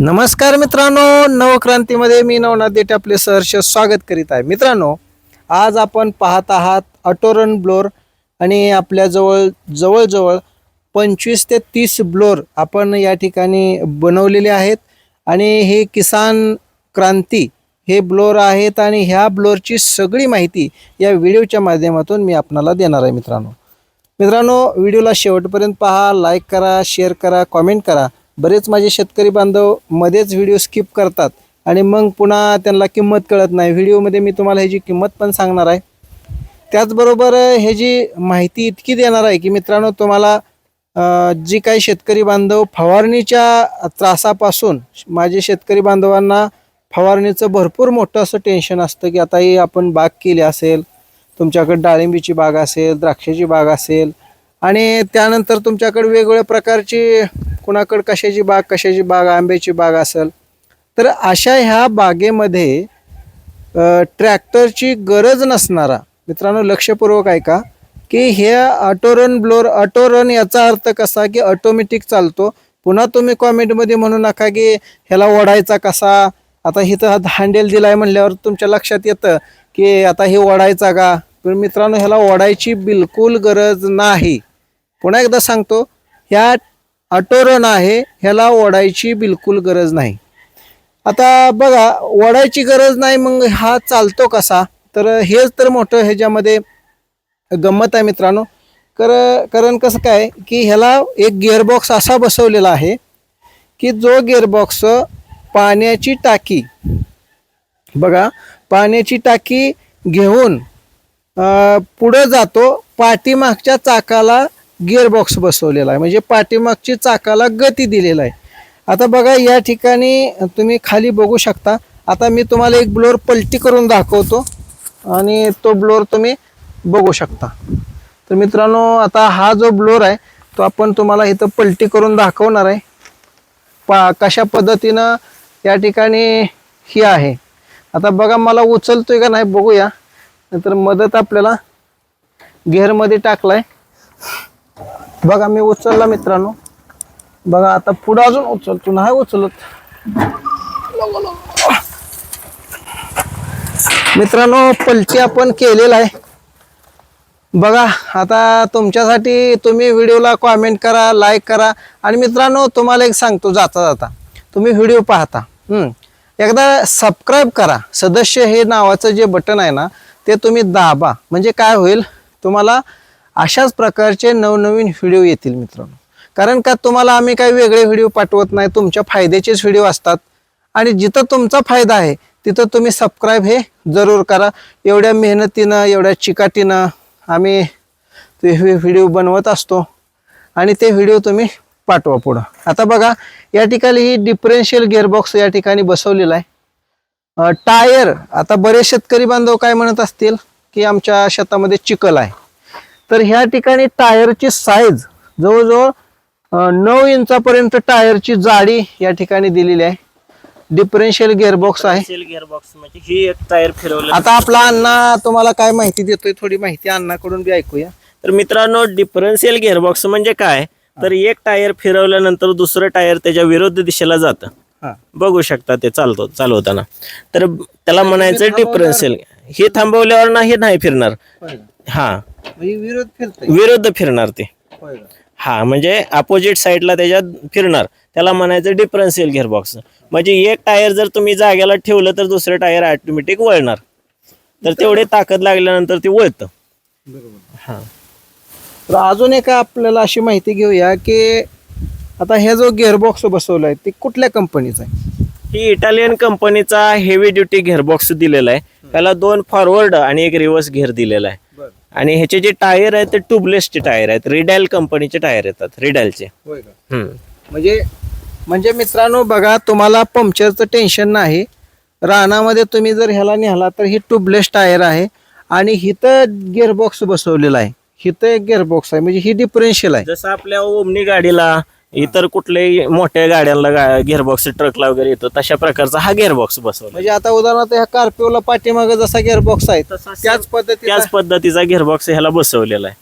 नमस्कार मित्रांनो नवक्रांतीमध्ये मी नवनाथ देठे आपले सहर्ष स्वागत करीत आहे. मित्रांनो आज आपण पाहत आहात अटोरन ब्लोर आणि आपल्याजवळ जवळजवळ पंचवीस ते तीस ब्लोर आपण या ठिकाणी बनवलेले आहेत. आणि हे किसान क्रांती हे ब्लोर आहेत आणि ह्या ब्लोरची सगळी माहिती या व्हिडिओच्या माध्यमातून मी आपणाला देणार आहे मित्रांनो. मित्रांनो व्हिडिओला शेवटपर्यंत पहा लाईक करा शेअर करा कॉमेंट करा. बरेच माझे शेतकरी बांधव मध्येच व्हिडिओ स्किप करतात आणि मग पुन्हा त्यांना किंमत कळत नाही. व्हिडिओमध्ये मी तुम्हाला ह्याची किंमत पण सांगणार आहे. त्याचबरोबर ह्याची माहिती इतकी देणार आहे की मित्रांनो तुम्हाला जी काही शेतकरी बांधव फवारणीच्या त्रासापासून माझे शेतकरी बांधवांना फवारणीचं भरपूर मोठं असं टेन्शन असतं की आता ही आपण बाग केली असेल तुमच्याकडे डाळिंबीची बाग असेल द्राक्षाची बाग असेल आणि त्यानंतर तुमच्याकडे वेगवेगळ्या प्रकारची कुणाकडे कशाची बाग कशाची बाग आंब्याची बाग असेल. तर अशा ह्या बागेमध्ये ट्रॅक्टरची गरज नसणारा मित्रांनो लक्षपूर्वक ऐका की हे ऑटोरन ब्लोअर ऑटोरन याचा अर्थ कसा की ऑटोमॅटिक चालतो. पुन्हा तुम्ही कॉमेंटमध्ये म्हणू नका की ह्याला ओढायचा कसा. आता इथं हा हँडेल दिलाय म्हणल्यावर तुमच्या लक्षात येतं की आता हे ओढायचा का? पण मित्रांनो ह्याला ओढायची बिलकुल गरज नाही. पुन्हा एकदा सांगतो ह्या ऑटोरन आहे ह्याला ओढायची बिलकुल गरज नाही. आता बघा ओढायची गरज नाही मग हा चालतो कसा? तर हेच तर मोठं ह्याच्यामध्ये गंमत आहे मित्रांनो. कर कारण कसं काय की ह्याला एक गिअरबॉक्स असा बसवलेला आहे की जो गिअरबॉक्स पाण्याची टाकी बघा पाण्याची टाकी घेऊन पुढं जातो पाठीमागच्या चाकाला गिअरबॉक्स बसवलेला आहे. म्हणजे पाठीमागची चाकाला गती दिलेला आहे. आता बघा या ठिकाणी तुम्ही खाली बघू शकता. आता मी तुम्हाला एक ब्लोअर पलटी करून दाखवतो आणि तो ब्लोअर तुम्ही बघू शकता. तर मित्रांनो आता हा जो ब्लोअर आहे तो आपण तुम्हाला इथं पलटी करून दाखवणार आहे. पा कशा पद्धतीनं या ठिकाणी ही आहे. आता बघा मला उचलतोय का नाही बघूया. नंतर मदत आपल्याला घेरमध्ये टाकलाय. बघा मी उचलला मित्रांनो. बघा आता पुढं अजून उचलतो नाही उचलत. मित्रांनो पलटी आपण केलेला आहे. बघा आता तुमच्यासाठी तुम्ही व्हिडिओला कॉमेंट करा लाईक करा. आणि मित्रांनो तुम्हाला एक सांगतो जाता जाता. तुम्ही व्हिडिओ पाहता. एकदा सबस्क्राईब करा. सदस्य हे नावाचं जे बटन आहे ना ते तुम्ही दाबा. म्हणजे काय होईल? तुम्हाला अशाच प्रकारचे नवनवीन व्हिडिओ येतील मित्रांनो. कारण का तुम्हाला आम्ही काही वेगळे व्हिडिओ पाठवत नाही तुमच्या फायद्याचेच व्हिडिओ असतात. आणि जिथं तुमचा फायदा आहे तिथं तुम्ही सबस्क्राईब हे जरूर करा. एवढ्या मेहनतीनं एवढ्या चिकाटीनं आम्ही ते व्हिडिओ बनवत असतो. आणि ते व्हिडिओ तुम्ही पाठवा पुढं. आता बघा या ठिकाणी ही डिफरेन्शियल गिअरबॉक्स या ठिकाणी बसवलेला आहे. टायर आता बरेच शेतकरी बांधव काय म्हणत असतील की आमच्या शेतामध्ये चिखल आहे. तर ह्या ठिकाणी टायरची साईज जवळजवळ नऊ इंचापर्यंत टायरची जाडी या ठिकाणी दिलेली आहे. डिफरेन्शियल गिअरबॉक्स आहे. गिअरबॉक्स म्हणजे ही एक टायर फिरवलं आता आपला अण्णा तुम्हाला काय माहिती देतोय? थोडी माहिती अण्णाकडून बी ऐकूया. तर मित्रांनो डिफरन्शियल गिअरबॉक्स म्हणजे काय? तर एक टायर फिरवल्यानंतर दुसरं टायर त्याच्या विरुद्ध दिशेला जातं. हा. बघू शकता ते चालतो चालवताना. तर त्याला म्हणायचं डिफरन्शियल हे थांबवल्यावर नाही नाही फिरणार? हा. म्हणजे विरोध फिरतोय. विरुद्ध फिरणार ते. होय का? हा म्हणजे अपोजिट साईडला त्याच्यात फिरणार. त्याला म्हणायचं डिफरन्शियल गिअरबॉक्स म्हणजे एक टायर जर तुम्ही जागेला ठेवलं तर दुसरं टायर ऑटोमॅटिक वळणार. तर तेवढे ताकद लागल्यानंतर ते वळतं. हा. तर अजून एक आपल्याला अशी माहिती घेऊया की आता हे जो गिअरबॉक्स बसवलाय ते कुठल्या कंपनीचा आहे? ही इटालियन कंपनीचा हेवी ड्युटी घेअरबॉक्स दिलेला आहे. त्याला दोन फॉरवर्ड आणि एक रिव्हर्स घेअर दिलेला आहे. आणि ह्याचे जे टायर आहेत ते ट्यूबलेसचे टायर आहेत. रिडॅल कंपनीचे टायर येतात रिडॅलचे. होय का? हम्म. म्हणजे म्हणजे मित्रांनो बघा तुम्हाला पंक्चरचं टेन्शन नाही. रानामध्ये तुम्ही जर ह्याला नेला तर ही ट्यूबलेस टायर आहे. आणि हिथं गिअरबॉक्स बसवलेला आहे. हिथं एक गिअरबॉक्स आहे. म्हणजे ही डिफरेन्शियल आहे. जसं आपल्या ओमनी गाडीला इतर कुठल्याही मोठ्या गाड्यांना गिअरबॉक्स ट्रकला वगैरे येतो तशा प्रकारचा हा गिअरबॉक्स बसवला. म्हणजे आता उदाहरणार्थ ह्या कार्पिओला पाठीमागे जसा गिअरबॉक्स आहे तसा त्याच पद्धतीचा त्याच पद्धतीचा गिअरबॉक्स ह्याला बसवलेला आहे.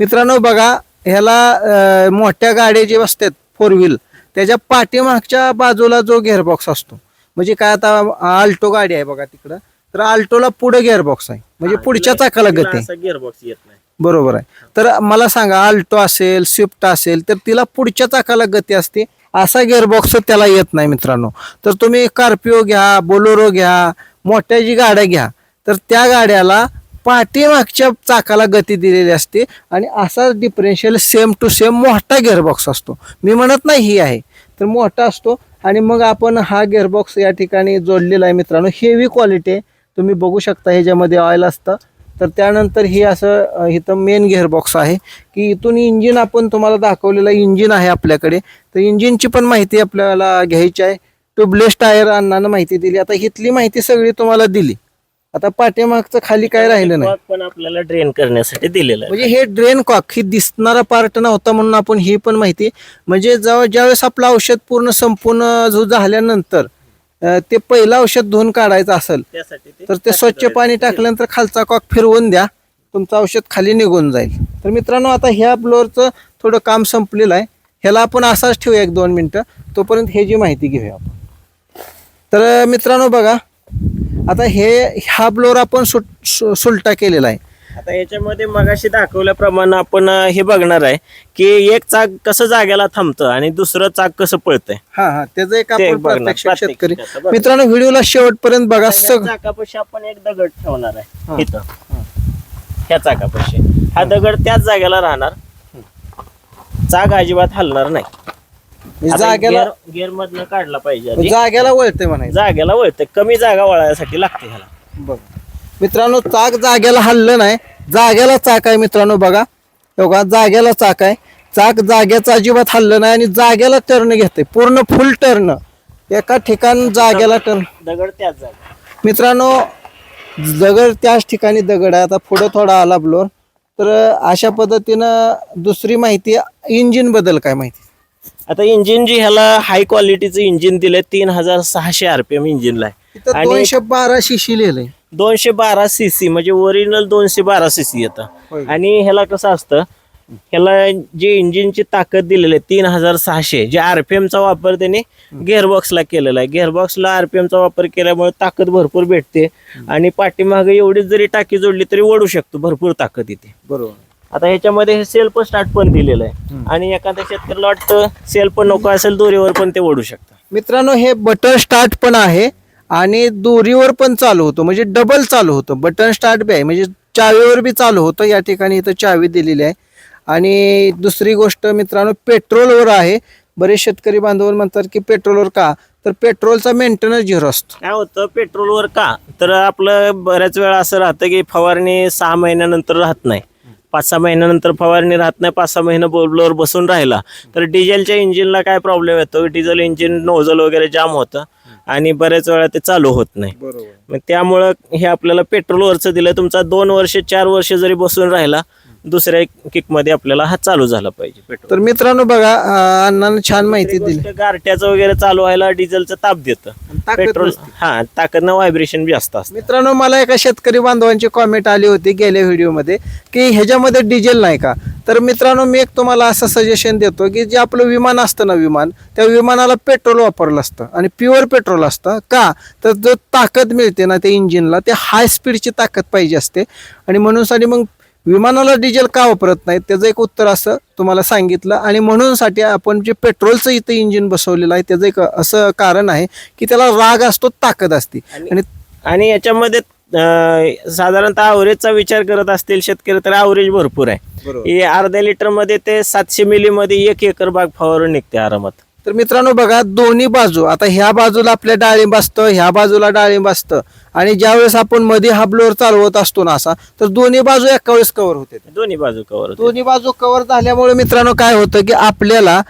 मित्रांनो बघा ह्याला मोठ्या गाड्या जे असतात फोर व्हील त्याच्या पाठीमागच्या बाजूला जो गेअरबॉक्स असतो. म्हणजे काय आता आल्टो गाडी आहे बघा तिकडं. तर आल्टोला पुढे गेअरबॉक्स आहे. म्हणजे पुढच्या चाकाला गती गिअरबॉक्स येत नाही. बरोबर आहे. तर मला सांगा आल्टो असेल स्विफ्ट असेल तर तिला पुढच्या चाकाला गती असते. असा गेअरबॉक्स त्याला येत नाही मित्रांनो. तर तुम्ही स्कॉर्पिओ घ्या बोलोरो घ्या मोठ्या जी गाड्या घ्या तर त्या गाड्याला पाठीमागच्या चाकाला गती दिलेली असते आणि असा डिफरेन्शियल सेम टू सेम मोठा गेअरबॉक्स असतो. मी म्हणत नाही ही आहे तर मोठा असतो. आणि मग आपण हा गिअरबॉक्स या ठिकाणी जोडलेला आहे मित्रांनो. हेवी क्वालिटी आहे. तुम्ही बघू शकता ह्याच्यामध्ये ऑइल असतं. तर त्यानंतर ही असं इथं मेन गेअरबॉक्स आहे की इथून इंजिन आपण तुम्हाला दाखवलेलं इंजिन आहे आपल्याकडे. तर इंजिनची पण माहिती आपल्याला घ्यायची आहे. ट्यूबलेस टायर अण्णानं माहिती दिली. आता इथली माहिती सगळी तुम्हाला दिली. आता पाठीमागचं खाली काय राहिलं नाही. पण आपल्याला ड्रेन करण्यासाठी दिलेलं आहे. म्हणजे हे ड्रेन कॉक ही दिसणारा पार्ट नव्हता म्हणून आपण ही पण माहिती. म्हणजे जेव्हा ज्यावेळेस आपलं औषध पूर्ण संपूर्ण जो झाल्यानंतर अ, ते पहिलं औषध धुवून काढायचं असेल त्यासाठी तर ते स्वच्छ पाणी टाकल्यानंतर खालचा कॉक फिरवून द्या तुमचं औषध खाली निघून जाईल. तर मित्रांनो आता ह्या ब्लोअरचं थोडं काम संपलेलं आहे. ह्याला आपण असाच ठेवूया एक दोन मिनटं. तोपर्यंत हे जी माहिती घेऊया आपण. तर मित्रांनो बघा. आता हे ह्या ब्लोअर आपण सुट सु- सुलटा केलेला आहे. आता याच्यामध्ये मगाशी दाखवल्याप्रमाणे आपण अं, हे बघणार आहे की एक चाक कसं जाग्याला थांबतं आणि दुसरं चाक कसं पळतंय. हा हा त्याचं एक ते आपण बघणार, प्रत्यक्ष प्रात्यक्षिक शेतकरी. आता बघा. मित्रांनो व्हिडिओला शेवटपर्यंत बघा चाकापाशी आपण एक दगड ठेवणार हा. आहे इथं ह्या चाकापाशी. हा दगड त्याच जागेला राहणार. चाक अजिबात हलणार नाही. म्हणजे जाग्याला गिअर मधनं काढला पाहिजे आधी. जाग्याला वळते म्हणायचं. जागेला वळते कमी जागा वळायसाठी लागते ह्याला. बघ. मित्रांनो चाक जाग्याला हल्लं नाही. जाग्याला चाक आहे मित्रांनो बघा. बघा जाग्याला चाक आहे. चाक जाग्याचं अजिबात हल्लं नाही आणि जाग्याला टर्न घेते पूर्ण फुल टर्न एका ठिकाण जाग्याला टर्न दगड त्याच जागा. मित्रांनो दगड त्याच ठिकाणी दगड आहे. आता पुढं थोडा आला ब्लोर तर अशा पद्धतीनं दुसरी माहिती इंजिनबद्दल काय माहिती? आता इंजिन जी ह्याला हाय क्वालिटीचं इंजिन दिलंय तीन हजार सहाशे आरपीएम इंजिनला आहे. दोनशे बारा शिशी लिहिलंय. दोनशे बारा सी सी म्हणजे ओरिजिनल दोनशे बारा सी सी येतं. आणि ह्याला कसं असतं ह्याला जे इंजिनची ताकद दिलेली आहे तीन हजार सहाशे जे आरपीएमचा वापर त्याने गिअरबॉक्सला केलेला आहे. गिअरबॉक्सला आरपीएमचा वापर केल्यामुळे ताकद भरपूर भेटते आणि पाठीमागे एवढीच जरी टाकी जोडली तरी ओढू शकतो भरपूर ताकद येते. बरोबर. आता ह्याच्यामध्ये हे सेल्फ स्टार्ट पण दिलेलं आहे. आणि एखाद्या शेतकऱ्याला वाटतं सेल्फ नको असेल दोरीवर पण ते ओढू शकतं. मित्रांनो हे बटन स्टार्ट पण आहे. आणि दोरीवर पण चालू होतो म्हणजे डबल चालू होतं. बटन स्टार्ट बी आहे म्हणजे चावीवर बी चालू होतं या ठिकाणी इथं चावी दिलेली आहे. आणि दुसरी गोष्ट मित्रांनो पेट्रोलवर आहे. बरेच शेतकरी बांधव म्हणतात की पेट्रोलवर का? तर पेट्रोलचा मेंटेनन्स झिरो असतो. काय होतं पेट्रोलवर का? तर आपलं बऱ्याच वेळा असं राहतं की फवारणी सहा महिन्यानंतर राहत नाही. पाच सहा महिन्यानंतर फवारणी राहत नाही पाच सहा महिने बोलवर बसून राहिला. तर डिझेलच्या इंजिनला काय प्रॉब्लेम येतो? डिझेल इंजिन नोझल वगैरे जाम होतं. आणि बऱ्याच वेळा ते चालू होत नाही. बरोबर. मग त्यामुळं हे आपल्याला पेट्रोलवरचं दिलं तुमचा दोन वर्ष चार वर्ष जरी बसून राहिला दुसऱ्या किकमध्ये आपल्याला हा चालू झाला पाहिजे पेट्रोल. तर मित्रांनो बघा अं, अण्णानं छान माहिती दिली. गोष्ट गारट्याचं वगैरे चालू व्हायला डिझेलचं ताप देतं. ताकद पेट्रोल नसते. हा ताकदनं व्हायब्रेशन बी जास्त असतं. मित्रांनो मला एका शेतकरी बांधवांची कॉमेंट आली होती गेल्या व्हिडिओमध्ये की ह्याच्यामध्ये डिझेल नाही का? तर मित्रांनो मी एक तुम्हाला असं सजेशन देतो की जे आपलं विमान असतं ना विमान त्या विमानाला पेट्रोल वापरलं असतं आणि प्युअर पेट्रोल असतं. का? तर जो ताकद मिळते ना त्या इंजिनला ते हाय स्पीडची ताकद पाहिजे असते. आणि म्हणून साठी मग विमानाला डिझेल का वापरत नाहीत? त्याचं एक उत्तर असं तुम्हाला सांगितलं. आणि म्हणूनसाठी आपण जे पेट्रोलचं इथं इंजिन बसवलेलं आहे त्याचं एक असं कारण आहे की त्याला राग असतो ताकद असते. आणि आणि याच्यामध्ये साधारणतः अवरेजचा विचार करत असतील शेतकरी तर अवरेज भरपूर आहे. हे अर्ध्या लिटरमध्ये ते सातशे मिली मध्ये एक एकर बाग फवारून निघते आरामात. तर मित्रांनो बघा दोन्ही बाजू आता ह्या बाजूला आपल्या डाळिंब असतं ह्या बाजूला डाळिंब असतं. आणि ज्यावेळेस आपण मध्ये हा ब्लोअर चालवत असतो ना असा तर दोन्ही बाजू एका वेळेस कव्हर होते. दोन्ही बाजू कव्हर दोन्ही बाजू कव्हर झाल्यामुळे मित्रांनो काय होतं की आपल्याला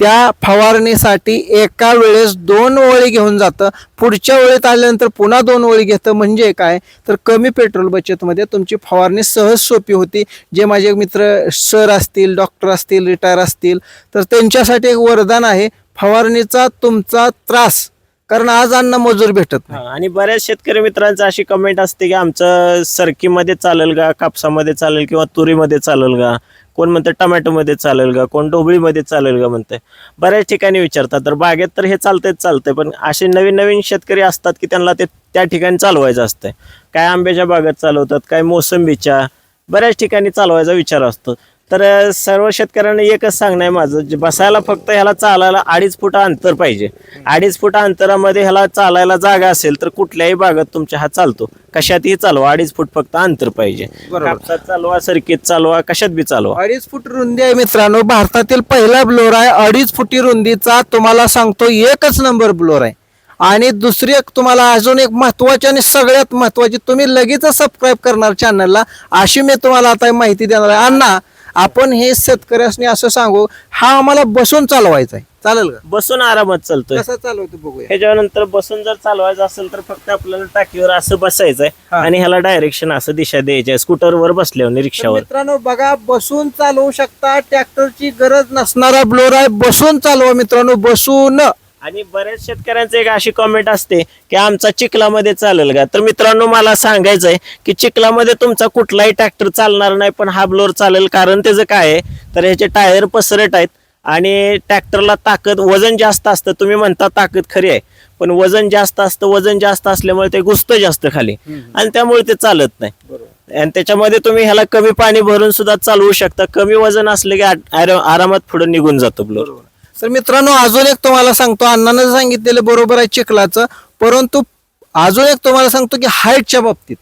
त्या फवारणीसाठी एका वेळेस दोन ओळी घेऊन जातं. पुढच्या वेळेत आल्यानंतर पुन्हा दोन ओळी घेतं. म्हणजे काय? तर कमी पेट्रोल बचतमध्ये तुमची फवारणी सहज सोपी होती. जे माझे मित्र सर असतील डॉक्टर असतील रिटायर असतील तर त्यांच्यासाठी एक वरदान आहे. फवारणीचा तुमचा त्रास कारण आज अन्न मजूर भेटत नाही. आणि बऱ्याच शेतकरी मित्रांचं अशी कमेंट असते की आमचं सरकीमध्ये चालेल का कापसामध्ये चालेल किंवा तुरीमध्ये चालेल का कोण म्हणतं टमॅटोमध्ये चालेल का कोण ढोबळीमध्ये चालेल का म्हणतंय. बऱ्याच ठिकाणी विचारतात तर बागेत तर हे चालतंच चालतंय पण असे नवीन नवीन शेतकरी असतात की त्यांना ते त्या ठिकाणी चालवायचं असतंय. काय आंब्याच्या बागेत चालवतात काय मोसंबीच्या बऱ्याच ठिकाणी चालवायचा विचार असतो. तर सर्व शेतकऱ्यांना एकच सांगणं आहे माझं जे बसायला फक्त ह्याला चालायला अडीच फूट अंतर पाहिजे. अडीच फूट अंतरामध्ये ह्याला चालायला जागा असेल तर कुठल्याही भागात तुमच्या हा चालतो. कशातही चालवा अडीच फूट फक्त अंतर पाहिजे. कापसात चालवा सरकीत चालवा कशात बी चालवा. अडीच फूट रुंदी आहे मित्रांनो भारतातील पहिला ब्लोर आहे. अडीच फुटी रुंदीचा तुम्हाला सांगतो एकच नंबर ब्लोर आहे. आणि दुसरी एक तुम्हाला अजून एक महत्वाची आणि सगळ्यात महत्वाची तुम्ही लगेच सबस्क्राईब करणार चॅनलला अशी मी तुम्हाला आता माहिती देणार आहे. अण्णा आपण हे शेतकऱ्यासनी असं सांगू हा आम्हाला बसून चालवायचा आहे चालेल का? बसून आरामात चालतोय. कसं चालवतो बघूया. ह्याच्यानंतर बसून जर चालवायचं असेल तर फक्त आपल्याला टाकीवर असं बसायचंय हा. आणि ह्याला डायरेक्शन असं दिशा द्यायची आहे स्कूटरवर बसल्यावर तर रिक्षावर. मित्रांनो बघा बसून चालवू शकता ट्रॅक्टरची गरज नसणारा ब्लोर आहे. बसून चालवा मित्रांनो बसून. आणि बऱ्याच शेतकऱ्यांचे एक अशी कमेंट असते की आमचा चिखलामध्ये चालेल का? तर मित्रांनो मला सांगायचं आहे की चिखलामध्ये तुमचा कुठलाही ट्रॅक्टर चालणार नाही पण हा ब्लोअर चालेल. कारण त्याचं काय आहे? तर ह्याचे टायर पसरट आहेत आणि ट्रॅक्टरला ताकद वजन जास्त असतं. तुम्ही म्हणता ताकद खरी आहे पण वजन जास्त असतं वजन जास्त असल्यामुळे ते घुसतं जास्त खाली. आणि त्यामुळे ते चालत नाही. आणि त्याच्यामध्ये तुम्ही ह्याला कमी पाणी भरून सुद्धा चालवू शकता. कमी वजन असले की आरामात पुढे निघून जातो ब्लोअर तर मित्रांनो अजून एक तुम्हाला सांगतो. अण्णानं सांगितलेलं बरोबर आहे चिखलाचं परंतु अजून एक तुम्हाला सांगतो की हाईटच्या बाबतीत.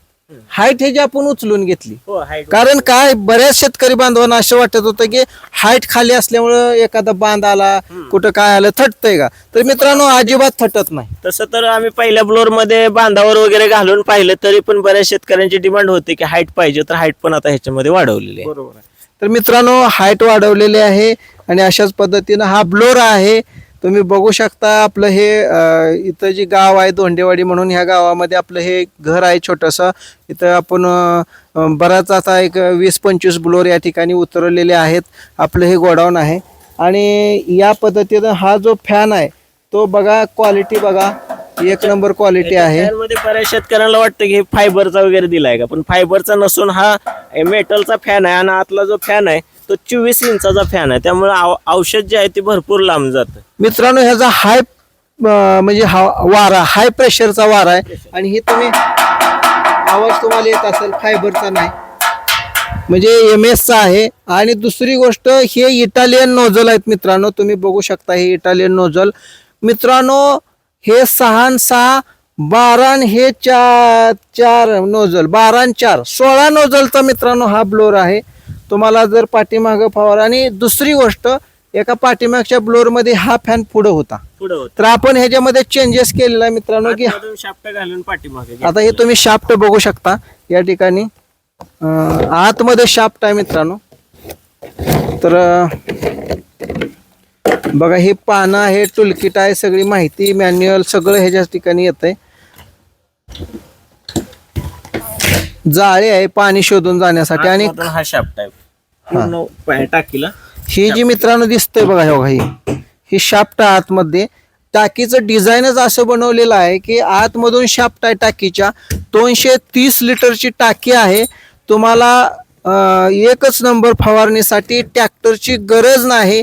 हाईट हे जे आपण उचलून घेतली. हो कारण काय बऱ्याच शेतकरी बांधवांना असं वाटत होतं की हाईट खाली असल्यामुळं एखादा बांध आला कुठं काय आलं थटतंय का? तर मित्रांनो अजिबात थटत नाही. तसं तर आम्ही पहिल्या ब्लोअरमध्ये बांधावर वगैरे घालून पाहिलं तरी पण बऱ्याच शेतकऱ्यांची डिमांड होती की हाईट पाहिजे तर हाईट पण आता ह्याच्यामध्ये वाढवलेली आहे. बरोबर आहे. तर मित्रांनो हाईट वाढवलेली आहे. आणि अशाच पद्धतीनं हा ब्लोर आहे. तुम्ही बघू शकता आपलं हे इथं जी गाव आहे दोंडेवाडी म्हणून ह्या गावामध्ये आपलं हे घर आहे छोटंसं. इथं आपण बराच आता एक वीस पंचवीस ब्लोर या ठिकाणी उतरवलेले आहेत. आपलं हे गोडाऊन आहे. आणि या पद्धतीनं हा जो फॅन आहे तो बघा क्वालिटी बघा. एक नंबर क्वालिटी आहे. मध्ये बऱ्याच शेतकऱ्यांना वाटतं की फायबरचा वगैरे दिलाय का? पण फायबरचा नसून हा मेटलचा फॅन आहे आणि आतला जो फॅन आहे तो चोवीस इंचाचा फॅन आहे. त्यामुळे औषध जे आहे ते भरपूर लांब जातं. मित्रांनो ह्याचा हाय म्हणजे हा वारा हाय प्रेशरचा वारा आहे. आणि हे तुम्ही आवाज तुम्हाला येत असेल फायबरचा नाही. म्हणजे एम एसचा आहे. आणि दुसरी गोष्ट हे इटालियन नोझल आहेत मित्रांनो. तुम्ही बघू शकता हे इटालियन नोझल मित्रांनो हे सहा सहा बारा हे चार चार नोझल बारा चार सोळा नोझलचा मित्रांनो हा ब्लोअर आहे. तुम्हाला जर पाठीमागं फवार आणि दुसरी गोष्ट एका पाठीमागच्या ब्लोअरमध्ये हा फॅन पुढं होता. पुढे होत. तर आपण ह्याच्यामध्ये चेंजेस केलेला आहे मित्रांनो की शाप्ट घालून पाठीमागे आता हे तुम्ही शाफ्ट बघू शकता. या ठिकाणी आतमध्ये शाफ्ट आहे मित्रांनो. तर बघा हे पानं आहे टुलकिट आहे सगळी माहिती मॅन्युअल सगळं ह्याच्याच ठिकाणी येत आहे जाळे आहे पाणी शोधून जाण्यासाठी. आणि हा शाप्ट आहे. पूर्ण टाकीला. ही जी मित्रांनो दिसतंय बघा हे बघा ही. ही शाफ्ट आतमध्ये. टाकीचं डिझाईनच असं बनवलेलं आहे की आतमधून शाफ्ट आहे टाकीच्या. दोनशे तीस लिटरची टाकी आहे. तुम्हाला एकच नंबर फवारणीसाठी ट्रॅक्टरची गरज नाही.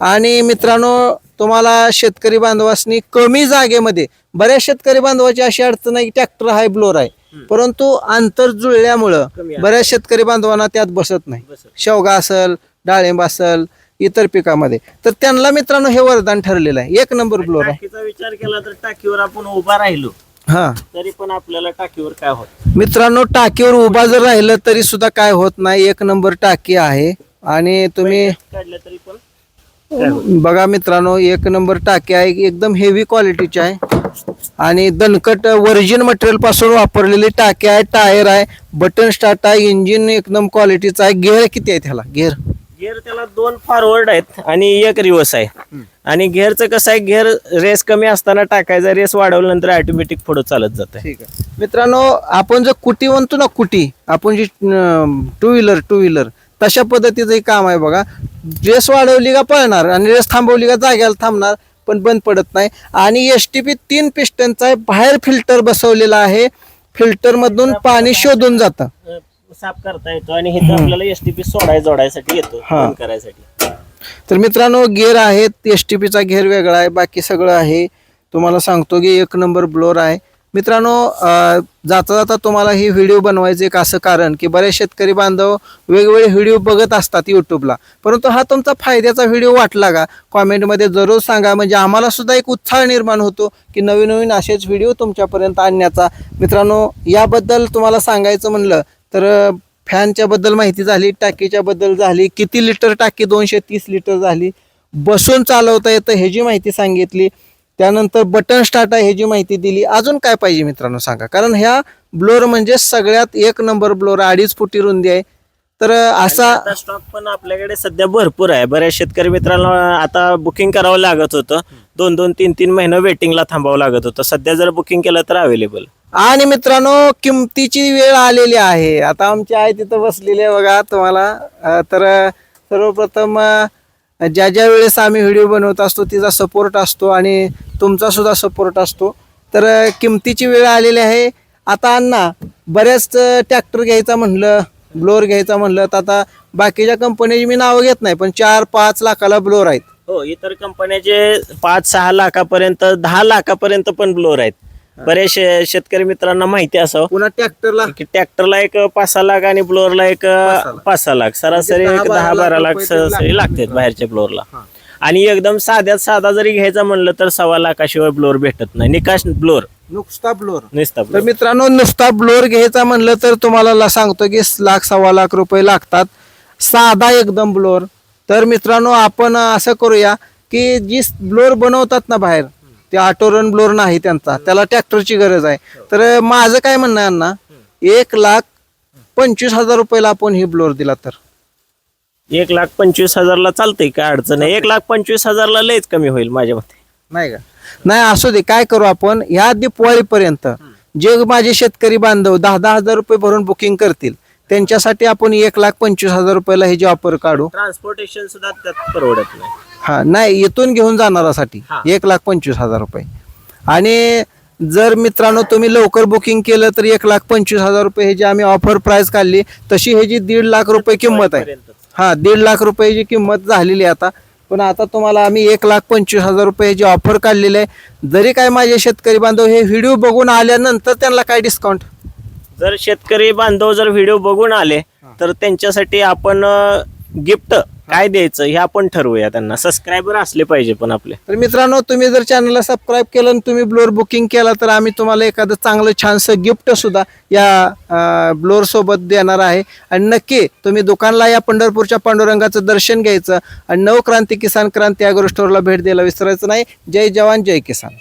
आणि मित्रांनो तुम्हाला शेतकरी बांधवासनी कमी जागेमध्ये बऱ्याच शेतकरी बांधवाची अशी अडचण आहे की ट्रॅक्टर हाय ब्लोर आहे. परंतु अंतर जुळल्यामुळं. बऱ्याच शेतकरी बांधवांना त्यात बसत नाही. शेवगा असल डाळिंब असल इतर पिकामध्ये. तर त्यांना मित्रांनो हे वरदान ठरलेलं आहे. एक नंबर ब्लोर आहे. टाकीचा विचार केला तर टाकीवर आपण उभा राहिलो. हा. तरी पण आपल्याला टाकीवर काय होत मित्रांनो टाकीवर उभा जर राहिलं तरी सुद्धा काय होत नाही. एक नंबर टाकी आहे. आणि तुम्ही काढलं तरी पण बघा मित्रांनो एक नंबर टाकी आहे. एकदम हेवी क्वालिटीची आहे. आणि दणकट वर्जिन मटेरियलपासून वापरलेली टाकी आहे टायर आहे बटन स्टार्ट आहे इंजिन एकदम क्वालिटीचं आहे. गेअर किती आहे त्याला गेअर गिअर त्याला दोन फॉरवर्ड आहेत आणि एक रिवर्स आहे. आणि गिअरचं कसं आहे गिअर रेस कमी असताना टाकायचा रेस वाढवल्यानंतर ऑटोमॅटिक पुढे चालत जात ठीक आहे. मित्रांनो आपण जर कुटी म्हणतो ना कुटी आपण जी टू व्हीलर टू व्हीलर तशा पद्धतीचं हे काम आहे बघा. रेस वाढवली का पळणार आणि रेस थांबवली का जाग्याला थांबणार पण बंद पडत नाही. आणि एस टी पी तीन पिस्टनचा आहे. बाहेर फिल्टर बसवलेला आहे. फिल्टर मधून पाणी शोधून जातं. साफ करता येतो आणि हे आपल्याला एसटीपी सोडाय जोडायसाठी येतो. हा. बंद करायसाठी. तर मित्रांनो गेअर आहेत. एस टी पीचा गेअर वेगळा आहे. बाकी सगळं आहे. तुम्हाला सांगतो की एक नंबर ब्लोअर आहे. मित्रांनो जाता जाता तुम्हाला ही व्हिडिओ बनवायचे एक असं कारण की बरेच शेतकरी बांधव वेगवेगळे व्हिडिओ बघत असतात यूट्यूबला परंतु हा तुमचा फायद्याचा व्हिडिओ वाटला का? कॉमेंटमध्ये जरूर सांगा. म्हणजे आम्हाला सुद्धा एक उत्साह निर्माण होतो की नवीन नवीन असेच व्हिडिओ तुमच्यापर्यंत आणण्याचा. मित्रांनो याबद्दल तुम्हाला सांगायचं म्हणलं तर फॅनच्याबद्दल फॅनच्या बद्दल माहिती झाली टाकीच्या बद्दल झाली किती लिटर टाकी? दोनशे तीस लिटर झाली. बसून चालवता येतं ह्याची माहिती सांगितली. त्यानंतर बटन स्टार्ट आहे ह्याची माहिती दिली अजून काय पाहिजे मित्रांनो सांगा? कारण ह्या ब्लोअर म्हणजे सगळ्यात एक नंबर ब्लोअर अडीच फुटी रुंदी आहे. तर असा स्टॉक पण आपल्याकडे सध्या भरपूर आहे. बऱ्याच शेतकरी मित्रांना आता बुकिंग करावं लागत होतं. दोन दोन तीन तीन महिने वेटिंगला थांबावं लागत होतं. सध्या जर बुकिंग केलं तर अवेलेबल आणि मित्रांनो किमतीची वेळ आलेली आहे. आता आमची आई तिथं बसलेली आहे बघा तुम्हाला. तर सर्वप्रथम ज्या ज्या वेळेस आम्ही व्हिडिओ बनवत असतो तिचा सपोर्ट असतो आणि तुमचा सुद्धा सपोर्ट असतो. तर किमतीची वेळ आलेली आहे. आता अण्णा बऱ्याच ट्रॅक्टर घ्यायचा म्हणलं ब्लोअर घ्यायचा म्हणलं तर आता बाकीच्या कंपनीची मी नावं घेत नाही पण चार पाच लाखाला ब्लोअर आहेत. हो इतर कंपन्याचे पाच सहा लाखापर्यंत दहा लाखापर्यंत पण ब्लोअर आहेत. बरेच शेतकरी मित्रांना माहिती असावं. पुन्हा ट्रॅक्टरला? की ट्रॅक्टरला एक पाच सहा लाख आणि ब्लोअरला एक पाच सहा लाख. सरासरी म्हणजे एक दहा दहा बारा लाख लाख रुपये तरी सरासरी लागतात. बाहेरच्या ब्लोअरला हा. आणि एकदम साध्यात साधा जरी घ्यायचा म्हणलं तर सव्वा लाखाशिवाय ब्लोअर भेटत नाही. निकाश ब्लोअर नुसता ब्लोअर नुसता तर blower. मित्रांनो नुसता ब्लोअर घ्यायचा म्हणलं तर तुम्हाला ला- सांगतो की लाख सव्वा लाख रुपये लागतात. साधा एकदम ब्लोअर तर मित्रांनो आपण असं करूया की जी ब्लोअर बनवतात ना बाहेर ते ऑटो रन ब्लोअर नाही त्यांचा. त्याला ट्रॅक्टरची गरज आहे. तर माझं काय म्हणणं आहे अण्णा एक लाख पंचवीस हजार रुपयाला आपण ही ब्लोअर दिला तर. एक लाख पंचवीस हजारला चालतंय काय अडचण नाही. एक लाख पंचवीस हजारला लयच कमी होईल माझ्या मते. नाही का? नाही असू दे काय करू आपण? ह्या दिवाळीपर्यंत जे माझे शेतकरी बांधव दहा दहा हजार रुपये भरून बुकिंग करतील त्यांच्यासाठी आपण एक लाख पंचवीस हजार रुपयाला ह्याची ऑफर काढू. ट्रान्सपोर्टेशन सुद्धा त्यात परवडत नाही. हा नाही इथून घेऊन जाणारासाठी हा. एक लाख पंचवीस हजार रुपये आणि जर मित्रांनो तुम्ही लवकर बुकिंग केलं तर एक लाख पंचवीस हजार रुपये ह्याची आम्ही ऑफर प्राइस काढली तशी ह्याची दीड लाख रुपये किंमत आहे. हा दीड लाख रुपयाची किंमत झालेली आहे आता पण आता तुम्हाला आम्ही एक लाख पंचवीस हजार रुपयाची ऑफर काढलेली आहे जरी काय माझे शेतकरी बांधव हे व्हिडिओ बघून आल्यानंतर त्यांना काय डिस्काउंट जर शेतकरी बांधव जर व्हिडिओ बघून आले तर त्यांच्यासाठी आपण गिफ्ट काय द्यायचं हे आपण ठरवूया त्यांना. सबस्क्रायबर असले पाहिजे पण आपले. तर मित्रांनो तुम्ही जर चॅनलला सबस्क्राईब केलं आणि तुम्ही ब्लोअर बुकिंग केला तर आम्ही तुम्हाला एखादं चांगलं छानसं गिफ्ट सुद्धा या ब्लोअर सोबत देणार आहे. आणि नक्की तुम्ही दुकानला या पंढरपूरच्या पांडुरंगाचं दर्शन घ्यायचं. आणि नवक्रांती किसान क्रांती अॅग्रो स्टोअरला भेट द्यायला विसरायचं नाही. जय जवान जय किसान.